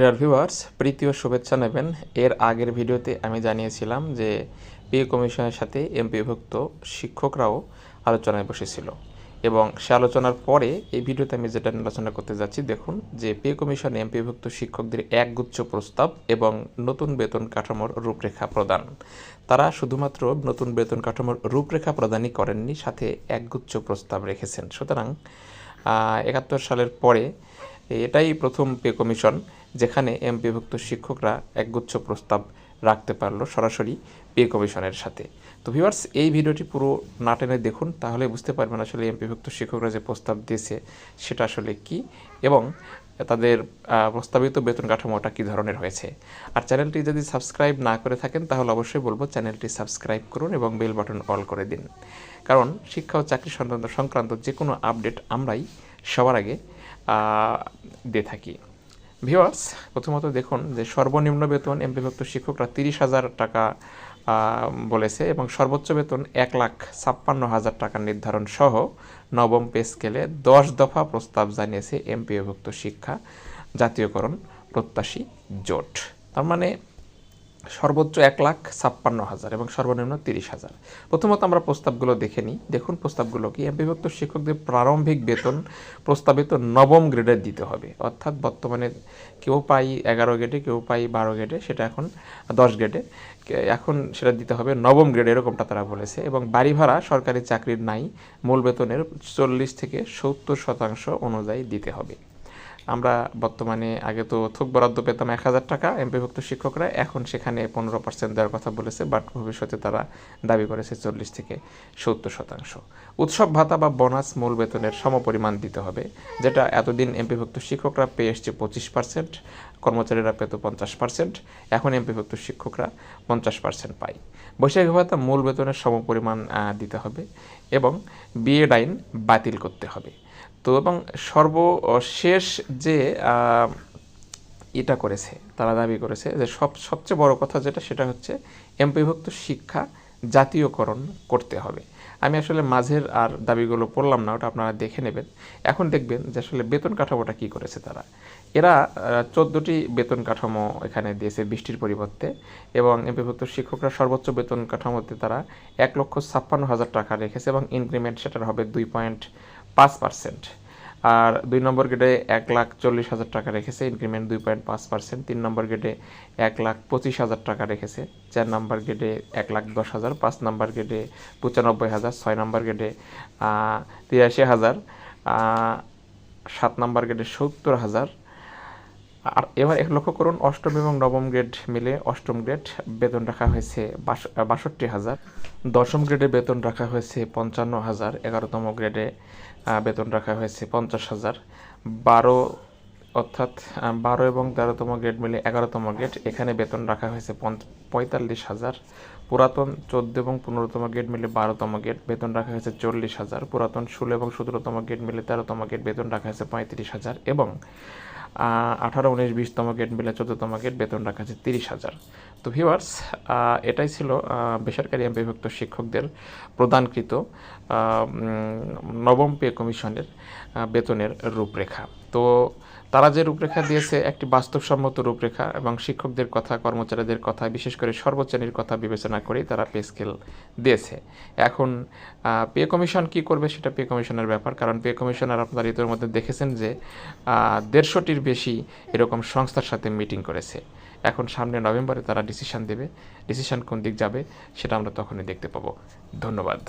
Dear viewers প্রীতি ও শুভেচ্ছা নেবেন। এর আগের ভিডিওতে আমি জানিয়েছিলাম যে পে কমিশনের সাথে এমপিভুক্ত শিক্ষকরাও আলোচনায় বসেছিল। এবং সে আলোচনার পরে এই ভিডিওতে আমি যেটা আলোচনা করতে যাচ্ছি, দেখুন যে পে কমিশনে এমপিভুক্ত শিক্ষকদের একগুচ্ছ প্রস্তাব এবং নতুন বেতন কাঠামোর রূপরেখা প্রদান। তারা শুধুমাত্র নতুন বেতন কাঠামোর রূপরেখা প্রদানই করেননি, সাথে একগুচ্ছ প্রস্তাব রেখেছেন। সুতরাং একাত্তর সালের পরে এটাই প্রথম পে কমিশন যেখানে এমপিভুক্ত শিক্ষকরা একগুচ্ছ প্রস্তাব রাখতে পারল সরাসরি পে কমিশনের সাথে। তো ভিউয়ার্স এই ভিডিওটি পুরো না টেনে দেখুন, তাহলে বুঝতে পারবেন আসলে এমপিভুক্ত শিক্ষকরা যে প্রস্তাব দিয়েছে সেটা আসলে কি এবং তাদের প্রস্তাবিত বেতন কাঠামোটা কী ধরনের হয়েছে। আর চ্যানেলটি যদি সাবস্ক্রাইব না করে থাকেন, তাহলে অবশ্যই বলব চ্যানেলটি সাবস্ক্রাইব করুন এবং বেল বাটন অল করে দিন। কারণ শিক্ষা ও চাকরি সংক্রান্ত সংক্রান্ত যে কোনো আপডেট আমরাই সবার আগে দিয়ে থাকি। ভিওয়ার্স প্রথমত দেখুন যে সর্বনিম্ন বেতন এমপিভুক্ত শিক্ষকরা তিরিশ হাজার টাকা বলেছে এবং সর্বোচ্চ বেতন এক লাখ ছাপ্পান্ন হাজার টাকা নির্ধারণ সহ নবম পে স্কেলে দশ দফা প্রস্তাব জানিয়েছে এমপিভুক্ত শিক্ষা জাতীয়করণ প্রত্যাশী জোট। তার মানে সর্বোচ্চ এক লাখ ছাপ্পান্ন হাজার এবং সর্বনিম্ন তিরিশ হাজার। প্রথমত আমরা প্রস্তাবগুলো দেখে নিই। দেখুন প্রস্তাবগুলো কি? বিভক্ত শিক্ষকদের প্রারম্ভিক বেতন প্রস্তাবিত নবম গ্রেডের দিতে হবে। অর্থাৎ বর্তমানে কেউ পাই এগারো গ্রেডে, কেউ পাই বারো গ্রেডে, সেটা এখন দশ গ্রেডে। এখন সেটা দিতে হবে নবম গ্রেডে, এরকমটা তারা বলেছে। এবং বাড়ি ভাড়া সরকারি চাকরির নাই, মূল বেতনের চল্লিশ থেকে সত্তর শতাংশ অনুযায়ী দিতে হবে। আমরা বর্তমানে আগে তো থোক বরাদ্দ পেতাম এক হাজার টাকা এমপিভুক্ত শিক্ষকরা, এখন সেখানে পনেরো পার্সেন্ট দেওয়ার কথা বলেছে বাট ভবিষ্যতে তারা দাবি করেছে চল্লিশ থেকে সত্তর শতাংশ। উৎসব ভাতা বা বোনাস মূল বেতনের সমপরিমাণ দিতে হবে, যেটা এতদিন এমপিভুক্ত শিক্ষকরা পেয়ে এসছে পঁচিশ পার্সেন্ট কর্মচারীরা পেত পঞ্চাশ পার্সেন্ট এখন এমপিভুক্ত শিক্ষকরা পঞ্চাশ পার্সেন্ট পায়। বৈশাখী ভাতা মূল বেতনের সমপরিমাণ দিতে হবে এবং বিএড আইন বাতিল করতে হবে। তো এবং সর্বশেষ যে এটা করেছে, তারা দাবি করেছে যে সব, সবচেয়ে বড় কথা যেটা, সেটা হচ্ছে এমপিভুক্ত শিক্ষা জাতীয়করণ করতে হবে। আমি আসলে মাঝের আর দাবিগুলো পড়লাম না, ওটা আপনারা দেখে নেবেন। এখন দেখবেন যে আসলে বেতন কাঠামোটা কী করেছে তারা। এরা চোদ্দোটি বেতন কাঠামো এখানে দিয়েছে বৃষ্টির পরিবর্তে এবং এমপিভুক্ত শিক্ষকরা সর্বোচ্চ বেতন কাঠামোতে তারা এক লক্ষ ছাপ্পান্ন হাজার টাকা রেখেছে এবং ইনক্রিমেন্ট সেটার হবে দুই পয়েন্ট পাঁচ পার্সেন্ট। আর দুই নম্বর গেটে এক লাখ চল্লিশ হাজার টাকা রেখেছে ইনক্রিমেন্ট দুই পয়েন্ট পাঁচ পার্সেন্ট। তিন নম্বর গেটে এক লাখ পঁচিশ হাজার টাকা রেখেছে, চার নম্বর গেটে এক লাখ দশ হাজার। পাঁচ নম্বর গেটে পঁচানব্বই হাজার। ছয় নম্বর গেটে তিরাশি হাজার। সাত নম্বর গেটে সত্তর হাজার। আর এবার লক্ষ্য করুন, অষ্টম এবং নবম গ্রেড মিলে অষ্টম গ্রেড বেতন রাখা হয়েছে বাষ- বাষট্টি হাজার। দশম গ্রেডে বেতন রাখা হয়েছে পঞ্চান্ন হাজার। এগারোতম গ্রেডে বেতন রাখা হয়েছে পঞ্চাশ হাজার। বারো, অর্থাৎ বারো এবং তেরোতম গ্রেড মিলে এগারোতম গ্রেড। এখানে বেতন রাখা হয়েছে পঁয়তাল্লিশ হাজার। পুরাতন চোদ্দ এবং পনেরোতম গ্রেড মিলে বারোতম গ্রেড, বেতন রাখা হয়েছে চল্লিশ হাজার। পুরাতন ষোলো এবং সতেরোতম গ্রেড মিলে তেরোতম গ্রেড, বেতন রাখা হয়েছে পঁয়ত্রিশ হাজার। এবং আঠারো, উনিশ, বিশতম গেট মিলে চোদ্দতম গেট, বেতন রাখা আছে তিরিশ হাজার। তো ভিওয়ার্স এটাই ছিল বেসরকারি বিভক্ত শিক্ষকদের প্রদানকৃত নবম পে কমিশনের বেতনের রূপরেখা। তো তারা যে রূপরেখা দিয়েছে একটি বাস্তবসম্মত রূপরেখা এবং শিক্ষকদের কথা, কর্মচারীদের কথা, বিশেষ করে সর্বশ্রেণীর কথা বিবেচনা করেই তারা পে স্কেল দিয়েছে। এখন পে কমিশন কি করবে সেটা পে কমিশনের ব্যাপার, কারণ পে কমিশনার আপনারা ইতিমধ্যে দেখেছেন যে দেড়শোটির বেশি এরকম সংস্থার সাথে মিটিং করেছে। এখন সামনে নভেম্বরে তারা ডিসিশন দেবে, ডিসিশন কোন দিক যাবে সেটা আমরা তখনই দেখতে পাবো। ধন্যবাদ।